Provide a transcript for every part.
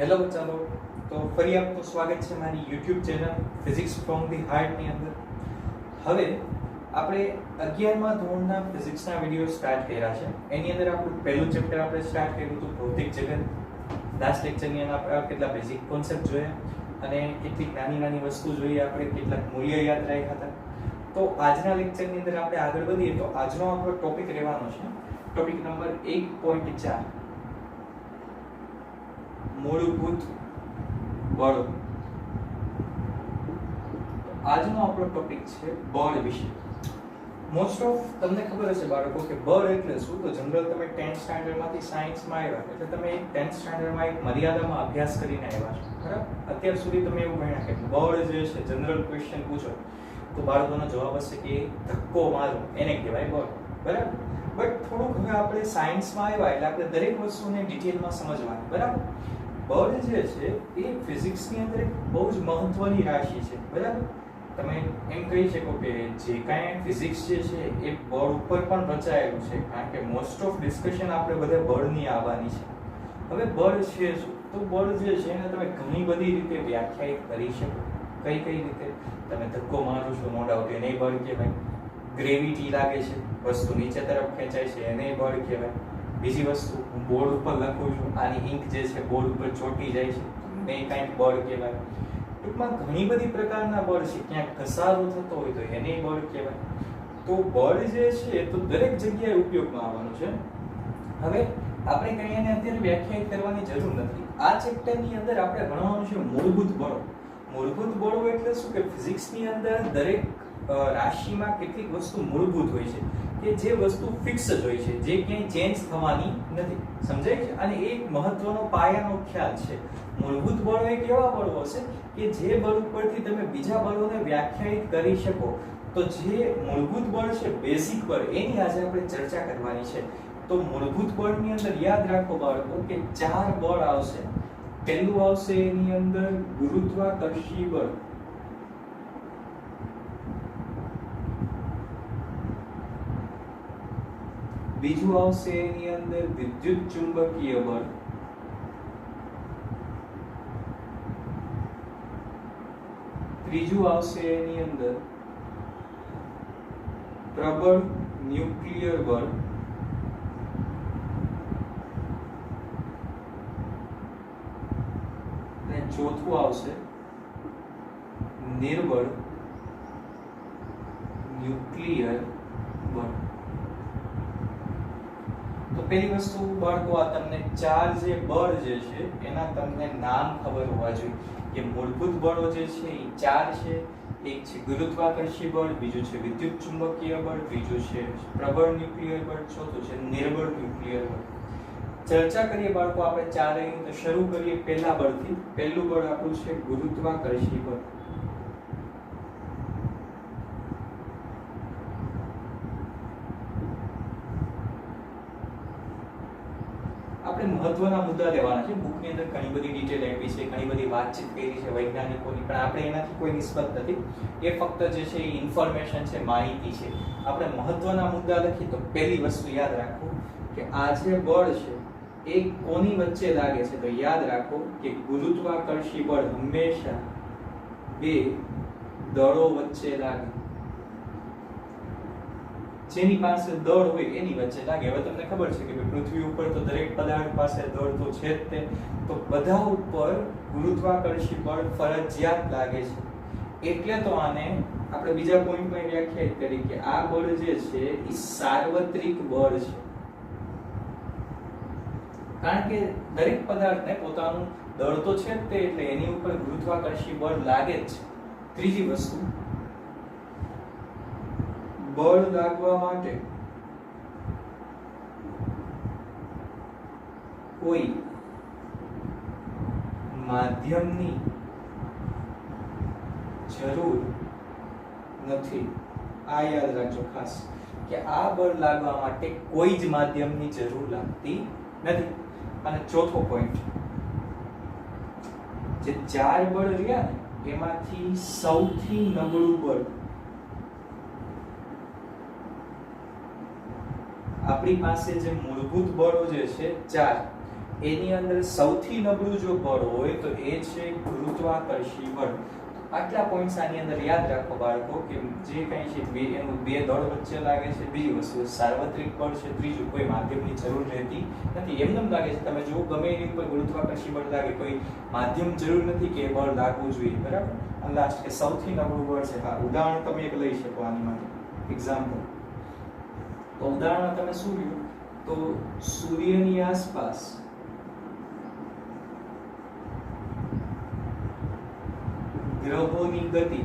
Hello ચાલો તો ફરી આપનું સ્વાગત છે મારી YouTube channel physics from the હાર્ટની અંદર. હવે આપણે અગિયારમા ધોરણના ફિઝિક્સના વીડિયો સ્ટાર્ટ કર્યા છે. એની અંદર આપણું પહેલું ચેપ્ટર આપણે સ્ટાર્ટ કર્યું હતું, ભૌતિક જગત. લાસ્ટ લેક્ચરની અંદર આપણે કેટલા બેઝિક કોન્સેપ્ટ જોયા અને કેટલીક નાની નાની વસ્તુ જોઈએ આપણે કેટલાક મૂલ્ય યાદ રાખ્યા હતા. તો આજના લેક્ચરની અંદર આપણે આગળ વધીએ, તો આજનો આપણો ટોપિક રહેવાનો છે. ટોપિક નંબર એક પોઈન્ટ ચાર. મૂળભૂત બળો. આજનો આપણો ટોપિક છે બળ વિશે. મોસ્ટ ઓફ તમને ખબર હશે બાળકો કે બળ એટલે શું? તો જનરલ તમે 10th સ્ટાન્ડર્ડમાંથી સાયન્સમાં આવ્યા, એટલે તમે એક 10th સ્ટાન્ડર્ડમાં એક મર્યાદામાં અભ્યાસ કરીને આવ્યા છો, બરાબર? અત્યાર સુધી તમે એવું ભણ્યા કે બળ જે છે જનરલ ક્વેશ્ચન પૂછો, તો બાળકોનો જવાબ હશે કે ધક્કો મારો, એને કહેવાય બળ, બરાબર? બટ થોડુંક હવે આપણે સાયન્સમાં આવ્યા, એટલે આપણે દરેક વસ્તુને ડિટેલમાં સમજવાની, બરાબર? બળ જે છે એ ફિઝિક્સની અંદર એક બહુ જ મહત્વની રાશિ છે, બરાબર? તમે એમ કહી શકો કે જે કાંઈ ફિઝિક્સ જે છે એ બળ ઉપર પણ રચાયેલું છે, કારણ કે મોસ્ટ ઓફ ડિસ્કશન આપણે બધે બળની આવવાની છે. હવે બળ છે શું? તો બળ જે છે એને તમે ઘણી બધી રીતે વ્યાખ્યાયિત કરી શકો. કઈ કઈ રીતે? તમે ધક્કો મારો છો નો ડાઉટ એને બળ કહેવાય. ગ્રેવિટી લાગે છે, વસ્તુ નીચે તરફ ખેંચાય છે, એને બળ કહેવાય. બીજી વસ્તુ, હું બોર્ડ ઉપર લખું છું, આની ઇંક જે છે બોર્ડ ઉપર ચોંટી જાય છે. ને કાંઈક બળ કહેવાય. ટૂંકમાં ઘણી બધી પ્રકારના બળ છે. ક્યાંક ઘસારો થતો હોય તો એને બળ કહેવાય. તો બળ જે છે તો દરેક જગ્યાએ ઉપયોગમાં આવવાનું છે. હવે આપણે કંઈ એને અત્યારે વ્યાખ્યાયિત કરવાની જરૂર નથી. આ ચેપ્ટરની અંદર આપણે ભણવાનું છે મૂળભૂત બળો. મૂળભૂત બળો એટલે શું કે ફિઝિક્સની અંદર દરેક રાશિમાં કેટલીક વસ્તુ મૂળભૂત હોય છે કે જે વસ્તુ ફિક્સ જ હોય છે, જે ક્યાંય ચેન્જ થવાની નથી. સમજાય છે? અને એ એક મહત્વનો પાયાનો ખ્યાલ છે. મૂળભૂત બળો એક એવા બળો હશે કે જે બળ ઉપરથી તમે બીજા બળોને વ્યાખ્યાયિત કરી શકો. તો જે મૂળભૂત બળ છે બેઝિક બળ, એની આજે આપણે ચર્ચા કરવાની છે. તો મૂળભૂત બળની અંદર યાદ રાખો બાળકો કે ચાર બળ આવશે. પહેલું આવશે એની અંદર ગુરુત્વાકર્ષી બળ. બીજું આવશે એની અંદર વિદ્યુત ચુંબકીય બળ. ત્રીજું આવશે એની અંદર પ્રબળ ન્યુક્લિયર બળ. અને ચોથું આવશે નિર્બળ ન્યુક્લિયર બળ તો પહેલી વસ્તુ બાળકો આ તમને ચાર જે બળ જે છે, એના તમને નામ ખબર હોવા જોઈએ કે મૂળભૂત બળો જે છે એ ચાર છે. એક છે ગુરુત્વાકર્ષી બળ, બીજું છે વિદ્યુત ચુંબકીય બળ બીજું છે પ્રબળ ન્યુક્લિયર બળ, ચોથું છે નિર્બળ ન્યુક્લિયર બળ. ચર્ચા કરીએ બાળકો આપણે ચારેય, તો શરૂ કરીએ પહેલા બળથી. પહેલું બળ આપણું છે ગુરુત્વાકર્ષી બળ આપણે મહત્વના મુદ્દા લેવાના છે. બુકની અંદર ઘણી બધી ડિટેલ આપી છે, ઘણી બધી વાતચીત કરી છે વૈજ્ઞાનિકોની, પણ આપણે એનાથી કોઈ નિસ્બત નથી. એ ફક્ત જે છે એ ઇન્ફોર્મેશન છે, માહિતી છે. આપણે મહત્વના મુદ્દા લખી તો પહેલી વસ્તુ યાદ રાખો કે આ જે બળ છે, એ કોની વચ્ચે લાગે છે? તો યાદ રાખો કે ગુરુત્વાકર્ષી બળ હંમેશા બે દળો વચ્ચે લાગે. જેની પાસે દળ હોય એની વચ્ચે લાગે. હવે તમને ખબર છે કે પૃથ્વી ઉપર તો દરેક પદાર્થ પાસે દળ તો છે જ તે. તો બધા ઉપર ગુરુત્વાકર્ષી બળ ફરજિયાત લાગે છે. એટલે તો આને આપણે બીજા પોઈન્ટમાં વ્યાખ્યાયિત કરી કે આ બળ જે છે એ સાર્વત્રિક બળ છે. કારણ કે દરેક પદાર્થને પોતાનું દળ તો છે જ તે, એટલે એની ઉપર ગુરુત્વાકર્ષી બળ લાગે જ છે. ત્રીજી વસ્તુ બળ લાગવા માટે કોઈ માધ્યમની જરૂર નથી. આ યાદ રાખજો ખાસ કે આ બળ લાગવા માટે કોઈ જ માધ્યમની જરૂર લાગતી નથી. અને ચોથો પોઈન્ટ જે ચાર બળ રહ્યા ને, એમાંથી સૌથી નબળું બળ આપણી પાસે જે મૂળભૂત બળો જે છે, ચાર, એની અંદર સૌથી નબળું જો બળ હોય તો એ છે ગુરુત્વાકર્ષી બળ. આટલા પોઈન્ટ્સ આની અંદર યાદ રાખો બાળકો કે જે કંઈ છે, બે, એનું બે દળ વચ્ચે લાગે છે, બીજી વસ્તુ સાર્વત્રિક બળ છે, ત્રીજું કોઈ માધ્યમની જરૂર રહેતી નથી. એમ એમ લાગે છે? તમે જો ગમે એની ઉપર ગુરુત્વાકર્ષી બળ લાગે, કોઈ માધ્યમ જરૂર નથી કે બળ લાગવું જોઈએ, બરાબર? લાસ્ટ કે સૌથી નબળું બળ છે, હા, ઉદાહરણ તમે એક લઈ શકો આની માટે. એક્ઝામ્પલ તો ઉદાહરણ તમે શું લ્યો તો સૂર્યની આસપાસ ગ્રહોની ગતિ.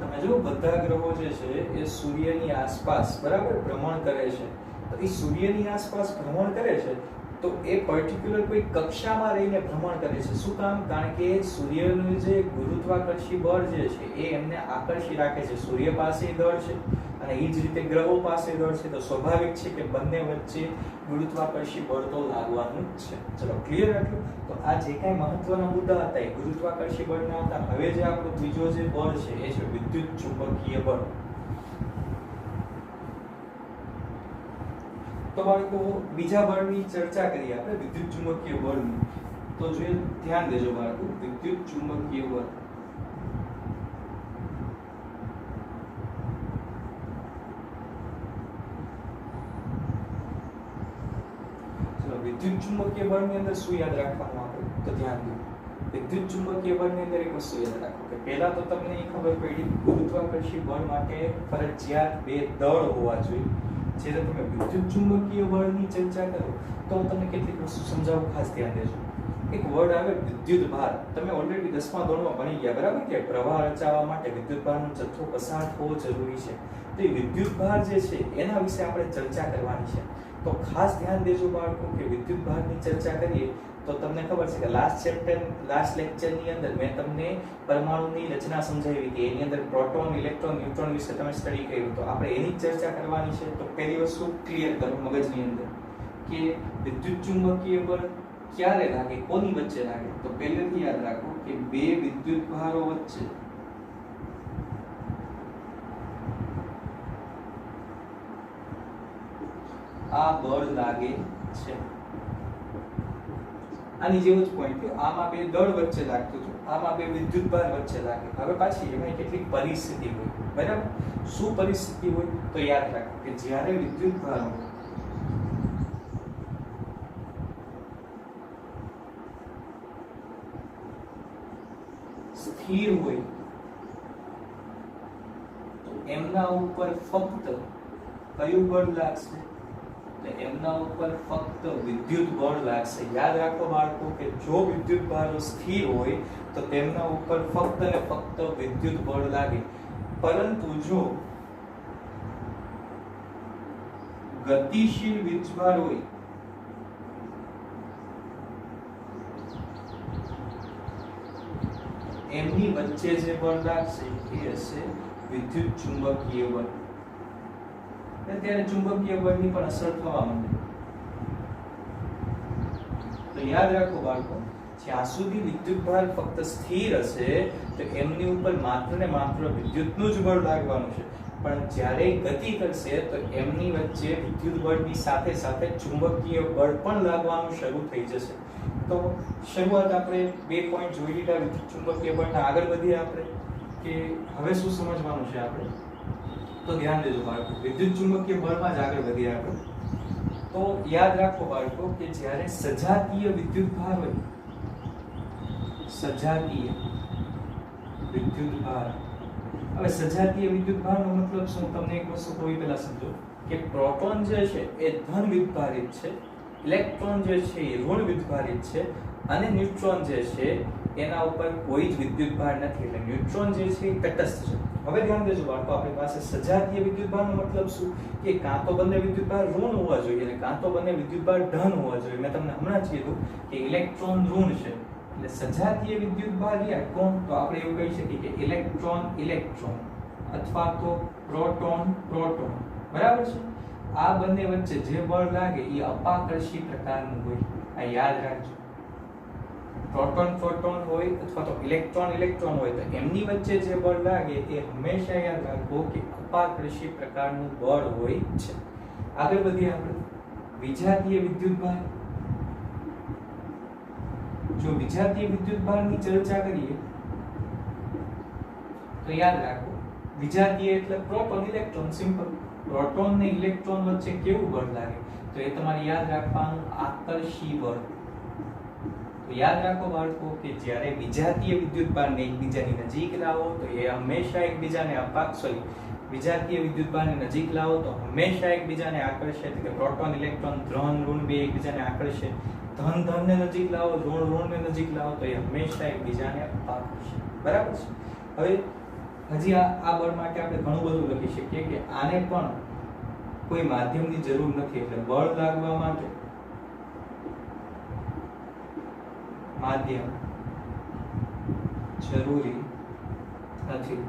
તમે જો બધા ગ્રહો જે છે, એ સૂર્યની આસપાસ બરાબર ભ્રમણ કરે છે. તો એ સૂર્યની આસપાસ ભ્રમણ કરે છે તો એ પર્ટિક્યુલર કોઈ કક્ષામાં રહીને ભ્રમણ કરે છે. શું કામ? કારણ કે સૂર્યનું જે ગુરુત્વાકર્ષી બળ જે છે, એ એમને આકર્ષી રાખે છે. સૂર્ય પાસે દળ છે અને એ જ રીતે ગ્રહો પાસે દળ છે. તો સ્વાભાવિક છે કે બંને વચ્ચે ગુરુત્વાકર્ષી બળ તો લાગવાનું જ છે. ચલો ક્લિયર આટલું? તો આ જે કાંઈ મહત્વના મુદ્દા હતા, એ ગુરુત્વાકર્ષી બળના હતા. હવે જે આપણો બીજો જે બળ છે, એ છે વિદ્યુત ચુંબકીય બળ. તો બાળકો બીજા બળની ચર્ચા કરીએ આપણે વિદ્યુત ચુંબકીય બળની. તો જોઈએ, ધ્યાન દેજો બાળકો વિદ્યુત ચુંબકીય બળ. વિદ્યુત ચુંબકીય બળની અંદર શું યાદ રાખવાનું આપણે? તો ધ્યાન દો. વિદ્યુત ચુંબકીય બળની અંદર એક વસ્તુ યાદ રાખો કે પહેલા તો તમને એ ખબર પડી, ગુરુત્વાકર્ષી બળ માટે ફરજિયાત બે દળ હોવા જોઈએ. જ્યારે તમે વિદ્યુત ચુંબકીય બળની ચર્ચા કરો, તો હું તમને કેટલીક વસ્તુ સમજાવું, ખાસ ધ્યાન દેજો. એક વર્ડ આવે, વિદ્યુત ભાર. તમે ઓલરેડી દસમા ધોરણમાં ભણી ગયા, બરાબર કે? પ્રવાહ રચાવવા માટે વિદ્યુત ભારનો જથ્થો પસાર થવો જરૂરી છે. તો વિદ્યુત ભાર જે છે, એના વિશે આપણે ચર્ચા કરવાની છે. તો ખાસ ધ્યાન દેજો બાળકો, કે વિદ્યુત ભારની ચર્ચા કરીએ તો તમને ખબર છે કે લાસ્ટ ચેપ્ટર લાસ્ટ લેક્ચરની અંદર મેં તમને પરમાણુની રચના સમજાવી કે એની અંદર પ્રોટોન ઇલેક્ટ્રોન ન્યુટ્રોન વિશે તમે સ્ટડી કર્યું તો આપણે એની ચર્ચા કરવાની છે. તો પહેલી વસ્તુ ક્લિયર કરો મગજની અંદર કે વિદ્યુત ચુંબકીય બળ ક્યારે લાગે, કોની વચ્ચે લાગે? તો પહેલેથી યાદ રાખો કે બે વિદ્યુત ભારો વચ્ચે. આ બળ લાગે છે. આની જેવો જ પોઈન્ટ કે આમાં બે દળ વચ્ચે લાગતું હતું. આમાં બે વિદ્યુત ભાર વચ્ચે લાગે હવે પાછી એમાં કેટલીક પરિસ્થિતિ હોય. બરાબર? શું પરિસ્થિતિ હોય તો યાદ રાખો કે જ્યારે વિદ્યુત ભાર સ્થિર હોય, તો એમના ઉપર ફક્ત કયું બળ લાગશે? એટલે એમના ઉપર ફક્ત વિદ્યુત બળ લાગશે. યાદ રાખો બાળકો કે જો વિદ્યુત ભારો સ્થિર હોય, તો તેમના ઉપર ફક્ત ને ફક્ત વિદ્યુત બળ લાગે. પરંતુ જો ગતિશીલ વીજભાર હોય, એમની વચ્ચે જે બળ લાગશે એ હશે વિદ્યુત ચુંબકીય બળ. અને ત્યારે ચુંબકીય બળની પણ અસર થવા માંડે. તો યાદ રાખો બાળકો, જ્યાં સુધી વિદ્યુત ભાર ફક્ત સ્થિર હશે, તો એમની ઉપર માત્ર ને માત્ર વિદ્યુતનું જ બળ લાગવાનું છે. પણ જ્યારે ગતિ કરશે, તો એમની વચ્ચે વિદ્યુત બળની સાથે સાથે ચુંબકીય બળ પણ લાગવાનું શરૂ થઈ જશે. તો શરૂઆત આપણે બે પોઈન્ટ જોઈ લીધા, વિદ્યુત ચુંબકીય બળના આગળ વધીએ આપણે, કે હવે શું સમજવાનું છે આપણે? તો ધ્યાન દેજો બાળકો, વિદ્યુત ચુંબકીય બળમાં જ આગળ વધીએ આપણે. તો યાદ રાખો બાળકો કે જ્યારે સજાતીય વિદ્યુત ભાર હોય, સજાતીય વિદ્યુત ભાર. હવે સજાતીય વિદ્યુત ભારનો મતલબ શું? તમને એક વસ્તુ કોઈ પહેલા સમજો કે પ્રોટોન જે છે એ ધન વિભારિત છે, ઇલેક્ટ્રોન જે છે એ ઋણ વિદભારિત છે, અને ન્યુટ્રોન જે છે એના ઉપર કોઈ જ વિદ્યુત ભાર નથી. એટલે ન્યુટ્રોન જે છે એ તટસ્થ છે. હવે ધ્યાન દેજો, બાળકો, આપણી પાસે સજાતીય વિદ્યુત ભારનો મતલબ શું? કે કાં તો બંને વિદ્યુતભાર ઋણ હોવા જોઈએ અને કાં તો બંને વિદ્યુતભાર ધન હોવા જોઈએ. મેં તમને હમણાં જ કીધું કે ઇલેક્ટ્રોન ઋણ છે. એટલે સજાતીય વિદ્યુતભાર યા કોણ? તો આપણે એવું કહી શકીએ કે ઇલેક્ટ્રોન ઇલેક્ટ્રોન અથવા તો પ્રોટોન પ્રોટોન. બરાબર છે? આ બંને વચ્ચે જે બળ લાગે એ અપાકર્ષી પ્રકારનું હોય. આ યાદ રાખજો. પ્રોટોન પ્રોટોન હોય અથવા તો ઇલેક્ટ્રોન ઇલેક્ટ્રોન હોય, તો એમની વચ્ચે જે બળ લાગે એ હંમેશા યાદ રાખો કે અપાકર્ષી પ્રકારનું બળ હોય છે. આગળ વધીએ આપણે. વિજાતીય વિદ્યુત ભાર. જો વિજાતીય વિદ્યુતભારની ચર્ચા કરીએ, તો યાદ રાખો, વિજાતીય એટલે પ્રોટોન, ઇલેક્ટ્રોન, સિમ્પલ. પ્રોટોન ને ઇલેક્ટ્રોન વચ્ચે કેવું બળ લાગે? તો એ તમારે યાદ રાખવાનું આકર્ષી બળ. તો યાદ રાખો બાળકો કે જ્યારે વિજાતીય વિદ્યુતભારને એકબીજાની નજીક લાવો, તો એ હંમેશા એકબીજાને અપાક સોરી વિજાતીય વિદ્યુતભારને નજીક લાવો, તો હંમેશા એકબીજાને આકર્ષે. એટલે કે પ્રોટોન, ઇલેક્ટ્રોન ધન ઋણ બે એકબીજાને આકર્ષે. ધન, ધનને નજીક લાવો, ઋણ, ઋણને નજીક લાવો, તો એ હંમેશા એકબીજાને આકર્ષે બરાબર છે? હવે હજી આ આ બળ માટે આપણે ઘણું બધું લખી શકીએ કે આને પણ કોઈ માધ્યમની જરૂર નથી. એટલે બળ લાગવા માટે માધ્યમ જરૂરી નથી.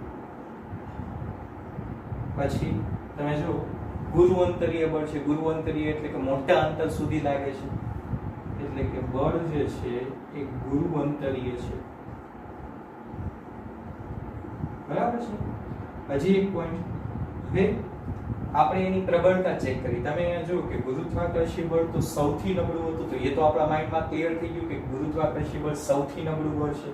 પછી તમે જો ગુરુઅંતરીય બળ છે. ગુરુઅંતરીય એટલે કે મોટા અંતર સુધી લાગે છે. એટલે કે બળ જે છે એ ગુરુઅંતરીય છે. બરાબર છે? હજી એક પોઈન્ટ હવે આપણે એની પ્રબળતા ચેક કરી. તમે અહીંયા જોયું કે ગુરુત્વાકર્ષી બળ તો સૌથી નબળું હતું. તો એ તો આપણા માઇન્ડમાં ક્લિયર થઈ ગયું કે ગુરુત્વાકર્ષી બળ સૌથી નબળું બળ છે.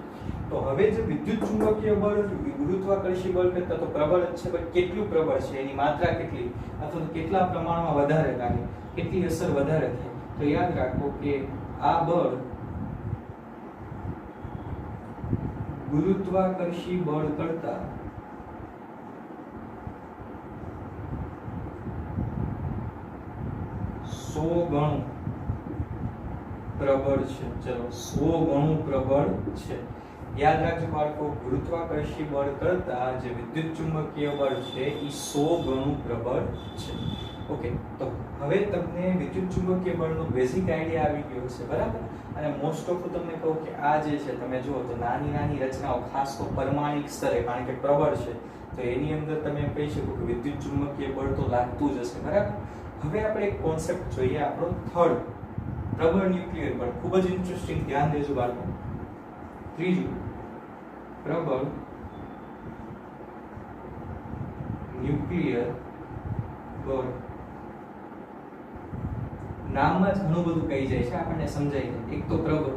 તો હવે જે વિદ્યુત ચુંબકીય બળ ગુરુત્વાકર્ષી બળ કરતાં તો પ્રબળ જ છે. પણ કેટલું પ્રબળ છે? એની માત્રા કેટલી? અથવા તો કેટલા પ્રમાણમાં વધારે લાગે કેટલી અસર વધારે થાય? તો યાદ રાખો કે આ બળ ગુરુત્વાકર્ષી બળ કરતા સો ગણું પ્રબળ છે. ચલો, સો ગણું પ્રબળ છે. યાદ રાખજો બાળકો, ગુરુત્વાકર્ષી બળ કરતા જે વિદ્યુત ચુંબકીય બળ છે એ સો ગણું પ્રબળ છે. ઓકે, તો હવે તમને વિદ્યુત ચુંબકીય બળનો બેઝિક આઈડિયા આવી ગયો છે બરાબર? અને મોસ્ટ ઓફ તમને કહું કે આ જે છે, તમે જુઓ તો નાની નાની રચનાઓ, ખાસ તો પરમાણિક સ્તરે, કારણ કે પ્રબળ છે. તો એની અંદર તમે એમ કહી શકો કે વિદ્યુત ચુંબકીય બળ તો લાગતું જ હશે, બરાબર? હવે આપણે એક કોન્સેપ્ટ જોઈએ આપણો થર્ડ પ્રબળ ન્યુક્લિયર પર ખૂબ જ ઇન્ટરેસ્ટિંગ ધ્યાન દેજો બાળકો. ત્રીજું પ્રબળ ન્યુક્લિયર પર નામમાં જ ઘણું બધું કહી જાય છે, આપણને સમજાય જાય એક તો પ્રબળ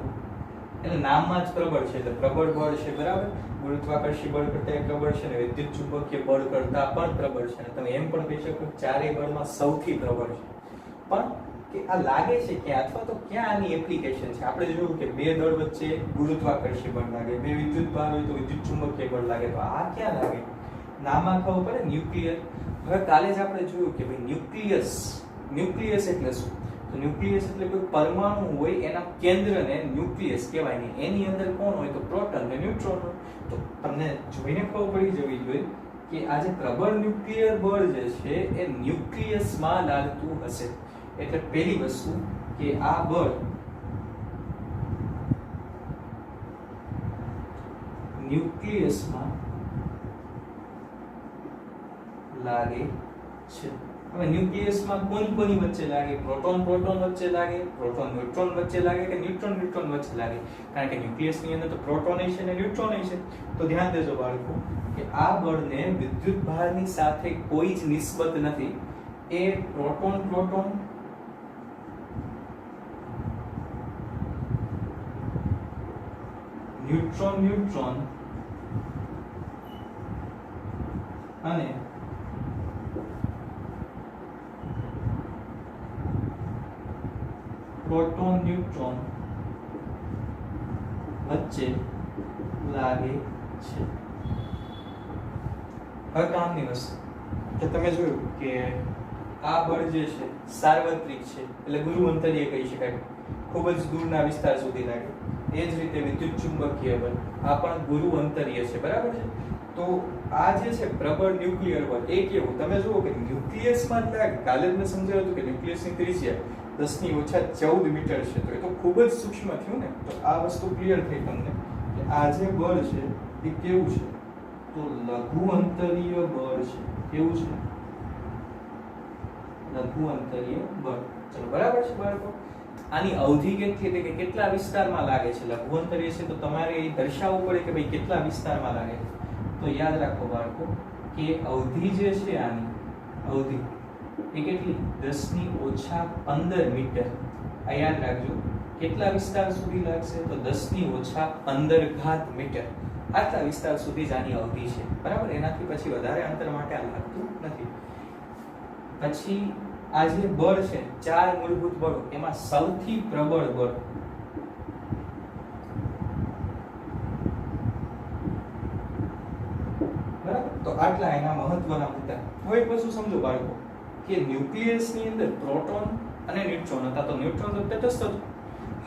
એટલે નામમાં જ પ્રબળ છે, એટલે પ્રબળ બળ છે, બરાબર? ગુરુત્વાકર્ષી બળ કરતા એ પ્રબળ છે ને, વિદ્યુત ચુંબકીય બળ કરતા પણ પ્રબળ છે અને તમે એમ પણ કહી શકો ચારેય બળમાં સૌથી પ્રબળ છે. પણ કે આ લાગે છે કે અથવા તો ક્યાં આની એપ્લિકેશન છે? આપણે જોયું કે બે દળ વચ્ચે ગુરુત્વાકર્ષી બળ લાગે, બે વિદ્યુત ભાર હોય તો વિદ્યુત ચુંબકીય બળ લાગે. તો આ ક્યાં લાગે? નામાં ખબર પડે ન્યુક્લિયર. હવે કાલે જ આપણે જોયું કે ભાઈ ન્યુક્લિયસ ન્યુક્લિયસ એટલે શું? તો ન્યુક્લિયસ એટલે કોઈ પરમાણુ હોય એના કેન્દ્રને ન્યુક્લિયસ કહેવાય ને એની અંદર કોણ હોય તો પ્રોટોન ને ન્યુટ્રોન હોય. તો તમને જોઈને ખબર પડી જવી જોઈએ કે આ જે પ્રબળ ન્યુક્લિયર બળ જે છે એ ન્યુક્લિયસમાં લાગતું હશે. એટલે પહેલી વસ્તુ કે આ બળ ન્યુક્લિયસમાં લાગે છે. હવે ન્યુક્લિયસમાં કોની કોની વચ્ચે લાગે? પ્રોટોન પ્રોટોન વચ્ચે લાગે? પ્રોટોન, ન્યુટ્રોન વચ્ચે લાગે કે ન્યુટ્રોન ન્યુટ્રોન વચ્ચે લાગે? કારણ કે ન્યુક્લિયસની અંદર તો પ્રોટોન છે અને ન્યુટ્રોન છે. તો ધ્યાન દેજો બાળકો, કે આ બળને વિદ્યુત ભારની સાથે કોઈ જ નિસ્બત નથી. એ પ્રોટોન પ્રોટોન ન્યુટ્રોન ન્યુટ્રોન અને પ્રોટોન ન્યુટ્રોન વચ્ચે લાગે છે. હવે કામની વસ્તુ. કે તમે જોયું કે આ બળ જે છે, સાર્વત્રિક છે, એટલે ગુરુ અંતરીય કહી શકાય. ખૂબ જ દૂરના વિસ્તાર સુધી લાગે. એ જ રીતે વિદ્યુત ચુંબકીય બળ. આ પણ ગુરુ અંતરીય છે, બરાબર છે? તો આ જે છે, પ્રબળ ન્યુક્લિયર બળ એ કેવું તમે જુઓ કે ન્યુક્લિયસમાં જ લાગે. કાલે જ મેં સમજાવ્યું હતું કે ન્યુક્લિયસની ત્રિજ્યા દસની ઓછા ચૌદ મીટર છે. તો એ તો ખૂબ જ સૂક્ષ્મ થયું ને? તો આ વસ્તુ ક્લિયર થઈ તમને કે આ જે બળ છે, એ કેવું છે? તો લઘુ અંતરીય બળ છે. કેવું છે? લઘુ અંતરીય બળ. ચલો, બરાબર છે બાળકો? આની અવધિ કેટલી એટલે કે કેટલા વિસ્તારમાં લાગે છે? લઘુ અંતરીય છે તો તમારે એ દર્શાવવું પડે કે ભાઈ કેટલા વિસ્તારમાં લાગે છે. તો યાદ રાખો બાળકો કે અવધિ જે છે આની, અવધિ એ કેટલી? દસની ઓછા પંદર મીટર. આ યાદ રાખજો. કેટલા વિસ્તાર સુધી લાગશે? તો દસની ઓછા પંદર ઘાત મીટર. આટલા વિસ્તાર સુધી જ આની અવધિ છે. બરાબર? એનાથી પછી વધારે અંતર માટે આ લાગતું નથી. પછી આ જે બળ છે, ચાર મૂળભૂત બળો, એમાં સૌથી પ્રબળ બળ. બરાબર? તો આટલા એના મહત્વના મુદ્દા. હવે એક વસ્તુ સમજો બાળકો. કે ન્યુક્લિયસની અંદર પ્રોટોન અને ન્યુટ્રોન હતા તો ન્યુટ્રોન તો તટસ્થ હતું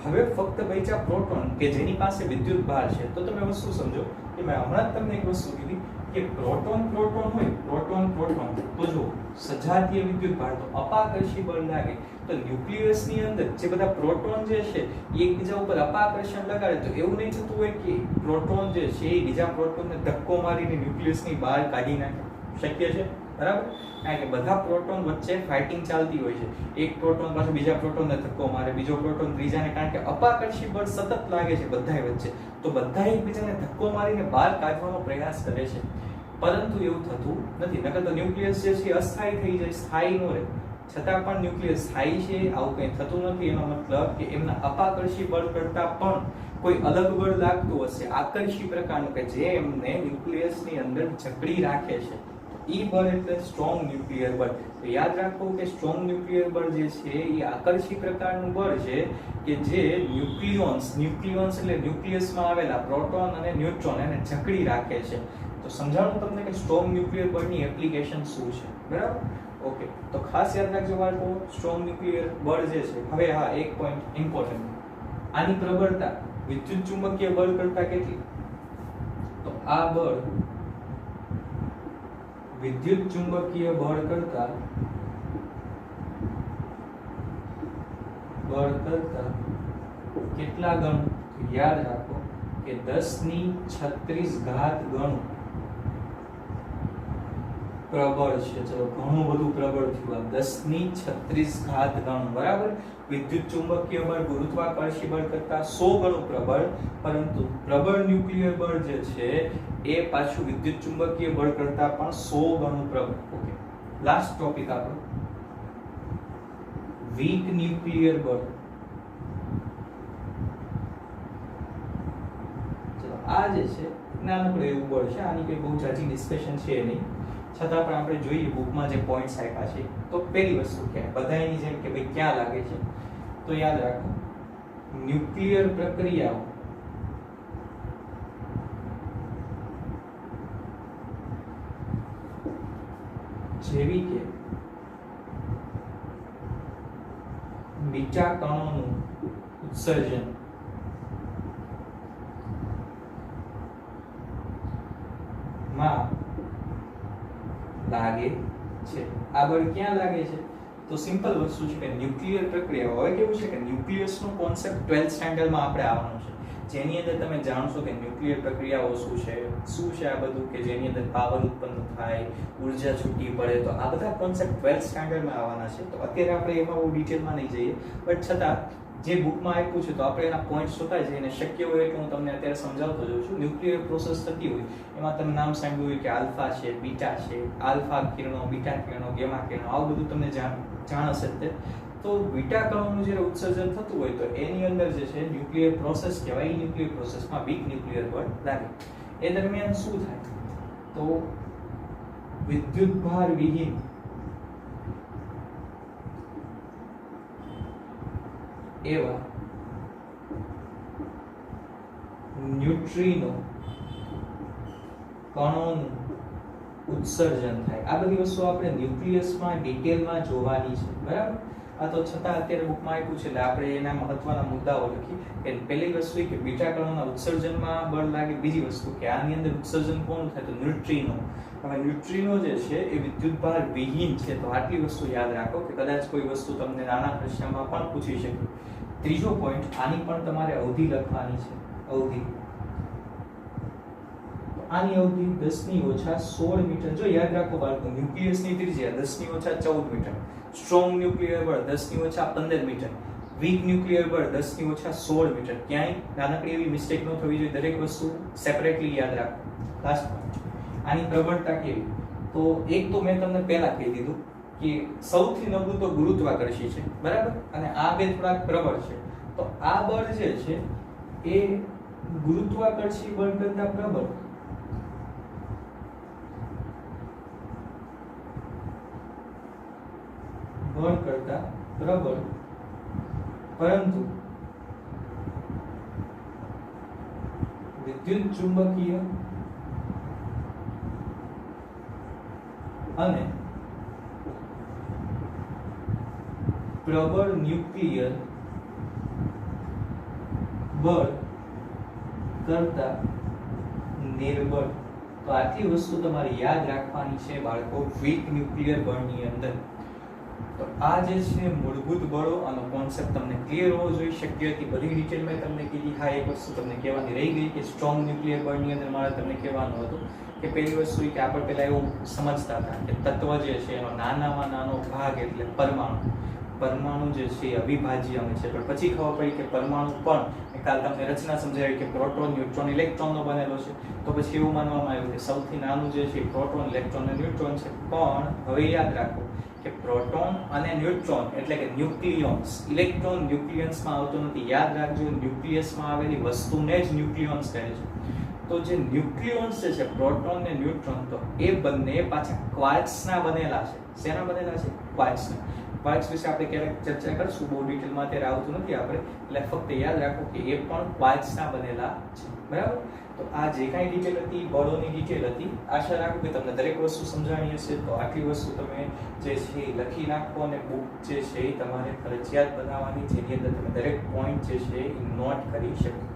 હવે ફક્ત બચ્યા પ્રોટોન કે જેની પાસે વિદ્યુત ભાર છે, તો તમે વસ્તુ સમજો કે મેં હમણાં જ તમને એક વસ્તુ કીધી કે પ્રોટોન પ્રોટોન હોય, પ્રોટોન પ્રોટોન. તો જો સજાતીય વિદ્યુત ભાર તો અપાકર્ષી બળ લાગે. તો ન્યુક્લિયસની અંદર જે બધા પ્રોટોન જે છે એકબીજા ઉપર અપાકર્ષણ લગાડે, તો એવું નહીં થતું હોય કે પ્રોટોન જે છે, એ બીજા પ્રોટોનને ધક્કો મારીને ન્યુક્લિયસની બહાર કાઢી નાખે. શક્ય છે? બરાબર? કારણ કે બધા પ્રોટોન વચ્ચે ફાઇટિંગ ચાલતી હોય છે. એક પ્રોટોન પાસે બીજા પ્રોટોનને ધક્કો મારે, બીજો પ્રોટોન ત્રીજાને, કારણ કે અપાકર્ષી બળ સતત લાગે છે બધાય વચ્ચે. તો બધા એકબીજાને ધક્કો મારીને બહાર કાઢવાનો પ્રયાસ કરે છે. પરંતુ એવું થતું નથી. નકર તો ન્યુક્લિયસ જે છે અસ્થાયી થઈ જાય, સ્થાયી નો રહે. છતાં પણ ન્યુક્લિયસ સ્થાયી છે, આવું કંઈ થતું નથી. એનો મતલબ કે એમના અપાકર્ષી બળ કરતાં પણ કોઈ અલગ બળ લાગતું હશે. આકર્ષી પ્રકારનું કે જે એમને ન્યુક્લિયસની અંદર જકડી રાખે છે. ઈ બળ એટલે સ્ટ્રોંગ ન્યુક્લિયર બળ તો યાદ રાખો કે સ્ટ્રોંગ ન્યુક્લિયર બળ જે છે એ આકર્ષી પ્રકારનું બળ છે કે જે ન્યુક્લિયોન્સ ન્યુક્લિયોન્સ એટલે ન્યુક્લિયસમાં આવેલા પ્રોટોન અને ન્યુટ્રોન એને જકડી રાખે છે. તો સમજાણું તમને કે સ્ટ્રોંગ ન્યુક્લિયર બળની એપ્લિકેશન શું છે? બરાબર? ઓકે તો ખાસ યાદ રાખજો બાળકો સ્ટ્રોંગ ન્યુક્લિયર બળ જે છે, હવે હા, એક પોઈન્ટ ઇમ્પોર્ટન્ટ આની પ્રબળતા વિદ્યુત ચુંબકીય બળ કરતાં કેટલી? તો આ બળ વિદ્યુત ચુંબકીય બળ કરતા બળ કરતા કેટલા ગણું? યાદ રાખો કે દસની 36 ઘાત ગણું. પ્રબળ છે. ચલો, ઘણું બધું પ્રબળ થયું. આ 10 ની 36 ઘાત ગણું, બરાબર? વિદ્યુત ચુંબકીય બળ, ગુરુત્વાકર્ષી બળ કરતા સો ગણું પ્રબળ. પરંતુ પ્રબળ ન્યુક્લિયર બળ જે છે, એ પાછું વિદ્યુત ચુંબકીય બળ કરતા પણ સો ગણું પ્રબળ. ઓકે. લાસ્ટ ટોપિક આપણો. વીક ન્યુક્લિયર બળ. ચલો, આ જે છે, નાનકડું એવું બળ છે. આની કોઈ બહુ જાજી ડિસ્કશન છે નહીં. છતાં પણ આપણે જોઈએ બુકમાં જે પોઈન્ટ્સ આપ્યા છે, તો પહેલી વસ્તુ કે બધાની જેમ કે ભાઈ ક્યાં લાગે છે, તો યાદ રાખો ન્યુક્લિયર પ્રક્રિયાઓ જેવી કે બીજા કણોનું ઉત્સર્જનમાં લાગે છે. આ બળ ક્યાં લાગે છે? તો સિમ્પલ વસ્તુ છે કે ન્યુક્લિયર પ્રક્રિયા હવે કેવું છે કે ન્યુક્લિયસનો કોન્સેપ્ટ 12th સ્ટાન્ડર્ડમાં આપણે આવવાનો છે. જેની અંદર તમે જાણશો કે ન્યુક્લિયર પ્રક્રિયાઓ શું છે? શું છે આ બધું કે જેની અંદર પાવર ઉત્પન્ન થાય, ઊર્જા છૂટી પડે, તો આ બધા કોન્સેપ્ટ 12th સ્ટાન્ડર્ડમાં આવવાના છે. તો અત્યારે આપણે એમાં બહુ ડિટેલમાં નહીં જઈએ. બટ છતાં જે બુકમાં આપ્યું છે, તો આપણે એના પોઈન્ટ છે જઈને શક્ય હોય એટલે હું તમને અત્યારે સમજાવતો જઉં છું. ન્યુક્લિયર પ્રોસેસ થતી હોય, એમાં તમે નામ સાંભળ્યું હોય કે આલ્ફા છે, બીટા છે, આલ્ફા કિરણો, બીટા કિરણો, ગેમા કિરણો, આવું બધું તમને જાણ હશે તે. તો બીટા કણોનું જ્યારે ઉત્સર્જન થતું હોય, તો એની અંદર જે છે ન્યુક્લિયર પ્રોસેસ કહેવાય. ન્યુક્લિયર પ્રોસેસમાં વીક ન્યુક્લિયર બળ લાગે. એ દરમિયાન શું થાય? તો વિદ્યુત ભાર વિહીન એવા ન્યુટ્રીનો કણોનું ઉત્સર્જન થાય. આ બધી વસ્તુ આપણે ન્યુક્લિયસમાં, ડિટેલમાં જોવાની છે. બરાબર? આ તો છતાં અત્યારે બુકમાં આપ્યું છે, એટલે આપણે એના મહત્વના મુદ્દાઓ લખી. કે પહેલી વસ્તુ કે બીટા કણોના ઉત્સર્જનમાં બળ લાગે. બીજી વસ્તુ કે આની અંદર ઉત્સર્જન કોનું થાય? તો ન્યુટ્રીનો. હવે ન્યુટ્રીનો જે છે એ વિદ્યુતભાર વિહીન છે. તો આટલી વસ્તુ યાદ રાખો કે કદાચ કોઈ વસ્તુ તમને નાના પ્રશ્નમાં પણ પૂછી શકે. ત્રીજો પોઈન્ટ આની પણ તમારે અવધિ લખવાની છે. અવધિ. આની અવધિ દસની ઓછા સોળ મીટર. જો યાદ રાખો બાળકો, ન્યુક્લિયસની ત્રિજ્યા દસની ઓછા ચૌદ મીટર. સ્ટ્રોંગ ન્યુક્લિયર બળ દસની ઓછા પંદર મીટર. વીક ન્યુક્લિયર બળ દસની ઓછા સોળ મીટર. ક્યાંય નાનકડી એવી મિસ્ટેક ન થવી જોઈએ. દરેક વસ્તુ સેપરેટલી યાદ રાખો. લાસ્ટ આની પ્રબળતા કેવી? તો એક તો મેં તમને પહેલા કહી દીધું કે સૌથી નબળું તો ગુરુત્વાકર્ષી છે, બરાબર? અને આ બે થોડાક પ્રબળ છે. તો આ બળ જે છે, એ ગુરુત્વાકર્ષી બળ કરતા પ્રબળ. બળ કરતા પ્રબળ. પરંતુ વિદ્યુત ચુંબકીય અને પ્રબળ ન્યુક્લિયર બળ કરતા નિર્બળ. તો આટલી વસ્તુ તમારે યાદ રાખવાની છે બાળકો વીક ન્યુક્લિયર બળની અંદર. તો આ જે છે મૂળભૂત બળો, આનો કોન્સેપ્ટ તમને ક્લિયર હોવો જોઈએ. શક્ય હતી બધી ડિટેલમાં તમને કીધી. હા, એક વસ્તુ તમને કહેવાની રહી ગઈ કે સ્ટ્રોંગ ન્યુક્લિયર બળની અંદર મારે તમને કહેવાનું હતું કે પહેલી વસ્તુ કે આપણે પહેલાં એવું સમજતા હતા કે તત્વ જે છે એનો નાનામાં નાનો ભાગ એટલે પરમાણુ. પરમાણુ જે છે અવિભાજ્ય અંગ છે. પણ પછી ખબર પડી કે પરમાણુ પણ કાલ તમને રચના સમજાવી કે પ્રોટોન, ન્યુટ્રોન, ઇલેક્ટ્રોનનો બનેલો છે. તો પછી એવું માનવામાં આવ્યું કે સૌથી નાનું જે છે પ્રોટોન, ઇલેક્ટ્રોન અને ન્યુટ્રોન છે. પણ હવે યાદ રાખો કે પ્રોટોન અને ન્યુટ્રોન એટલે કે ન્યુક્લિયોન્સ ઇલેક્ટ્રોન ન્યુક્લિયન્સમાં આવતો નથી. યાદ રાખજો, ન્યુક્લિયસમાં આવેલી વસ્તુને જ ન્યુક્લિયોન્સ કહે છે. તો જે ન્યુક્લિયોન્સ જે છે પ્રોટોન ને ન્યુટ્રોન, તો એ બંને પાછા ક્વાર્ટ્સના બનેલા છે. શેના બનેલા છે? ક્વાર્ટ્સના ક્વાર્ટ્સ વિશે આપણે ક્યારેક ચર્ચા કરશું, બહુ ડિટેલમાં અત્યારે આવતું નથી. આપણે એટલે ફક્ત યાદ રાખો કે એ પણ ક્વાર્ટ્સના બનેલા છે. બરાબર? તો આ જે કાંઈ ડિટેલ હતી બળોની ડિટેલ હતી. આશા રાખું કે તમને દરેક વસ્તુ સમજાણી હશે. તો આટલી વસ્તુ તમે જે છે એ લખી નાખો અને બુક જે છે એ તમારે ફરજિયાત બનાવવાની, જેની અંદર તમે દરેક પોઈન્ટ જે છે એ નોટ કરી શકો.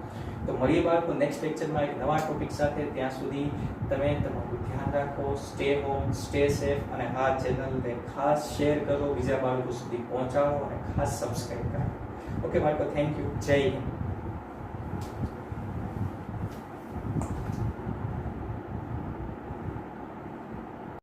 તો મળીએ બાળકો નેક્સ્ટ લેક્ચરમાં એક નવા ટોપિક સાથે. ત્યાં સુધી તમે તમારું ધ્યાન રાખો સ્ટે હોમ સ્ટે સેફ અને આ ચેનલને ખાસ શેર કરો. બીજા બાળકો સુધી પહોંચાડો અને ખાસ સબસ્ક્રાઈબ કરો. ઓકે બાળકો થેન્ક યુ જય હિન્દ.